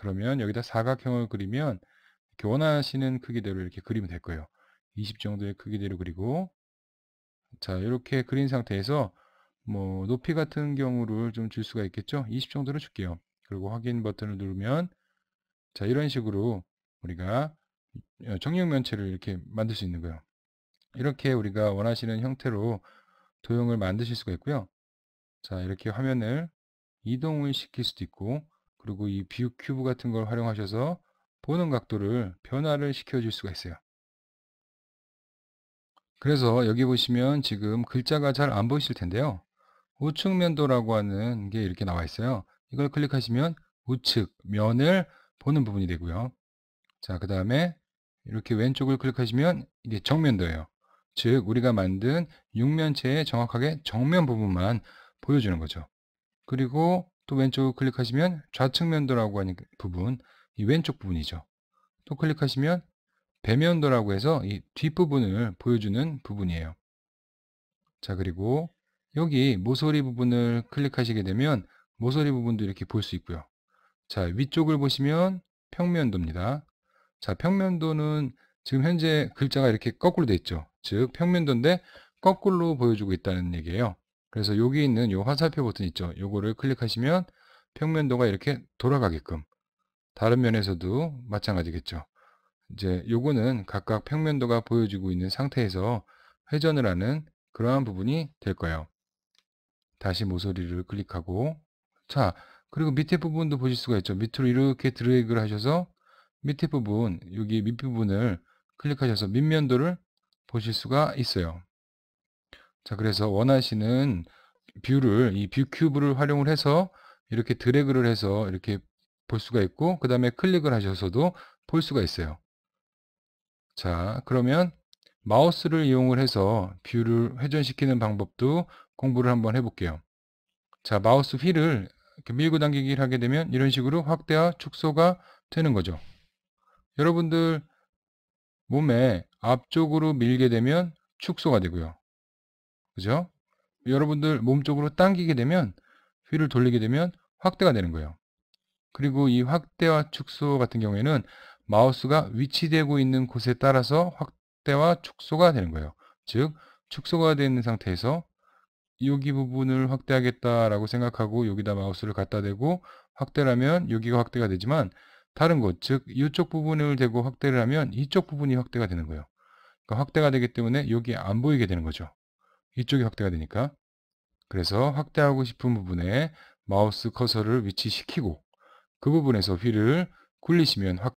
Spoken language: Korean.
그러면 여기다 사각형을 그리면 이렇게 원하시는 크기대로 이렇게 그리면 될 거예요. 20 정도의 크기대로 그리고 자 이렇게 그린 상태에서 뭐 높이 같은 경우를 좀 줄 수가 있겠죠. 20 정도로 줄게요. 그리고 확인 버튼을 누르면 자 이런 식으로 우리가 어, 정육면체를 이렇게 만들 수 있는 거예요. 이렇게 우리가 원하시는 형태로 도형을 만드실 수가 있고요. 자 이렇게 화면을 이동을 시킬 수도 있고 그리고 이 뷰 큐브 같은 걸 활용하셔서 보는 각도를 변화를 시켜줄 수가 있어요. 그래서 여기 보시면 지금 글자가 잘 안 보이실 텐데요. 우측 면도라고 하는 게 이렇게 나와 있어요. 이걸 클릭하시면 우측 면을 보는 부분이 되고요. 자, 그 다음에 이렇게 왼쪽을 클릭하시면 이게 정면도예요. 즉 우리가 만든 육면체의 정확하게 정면 부분만 보여주는 거죠. 그리고 또 왼쪽을 클릭하시면 좌측 면도라고 하는 그 부분, 이 왼쪽 부분이죠. 또 클릭하시면 배면도라고 해서 이 뒷부분을 보여주는 부분이에요. 자, 그리고 여기 모서리 부분을 클릭하시게 되면 모서리 부분도 이렇게 볼 수 있고요. 자, 위쪽을 보시면 평면도입니다. 자, 평면도는 지금 현재 글자가 이렇게 거꾸로 되어 있죠. 즉, 평면도인데 거꾸로 보여주고 있다는 얘기예요. 그래서 여기 있는 이 화살표 버튼 있죠. 요거를 클릭하시면 평면도가 이렇게 돌아가게끔 다른 면에서도 마찬가지겠죠. 이제 요거는 각각 평면도가 보여지고 있는 상태에서 회전을 하는 그러한 부분이 될 거예요. 다시 모서리를 클릭하고 자 그리고 밑에 부분도 보실 수가 있죠. 밑으로 이렇게 드래그를 하셔서 밑에 부분 여기 밑부분을 클릭하셔서 밑면도를 보실 수가 있어요. 자 그래서 원하시는 뷰를 이 뷰 큐브를 활용을 해서 이렇게 드래그를 해서 이렇게 볼 수가 있고 그 다음에 클릭을 하셔서도 볼 수가 있어요. 자 그러면 마우스를 이용을 해서 뷰를 회전시키는 방법도 공부를 한번 해볼게요. 자 마우스 휠을 밀고 당기기를 하게 되면 이런 식으로 확대와 축소가 되는 거죠. 여러분들 몸에 앞쪽으로 밀게 되면 축소가 되고요. 그죠? 여러분들 몸 쪽으로 당기게 되면 휠을 돌리게 되면 확대가 되는 거예요. 그리고 이 확대와 축소 같은 경우에는 마우스가 위치되고 있는 곳에 따라서 확대와 축소가 되는 거예요. 즉 축소가 되는 상태에서 여기 부분을 확대하겠다라고 생각하고 여기다 마우스를 갖다 대고 확대를 하면 여기가 확대가 되지만 다른 곳, 즉 이쪽 부분을 대고 확대를 하면 이쪽 부분이 확대가 되는 거예요. 그러니까 확대가 되기 때문에 여기 안 보이게 되는 거죠. 이쪽이 확대가 되니까. 그래서 확대하고 싶은 부분에 마우스 커서를 위치시키고 그 부분에서 휠을 굴리시면 확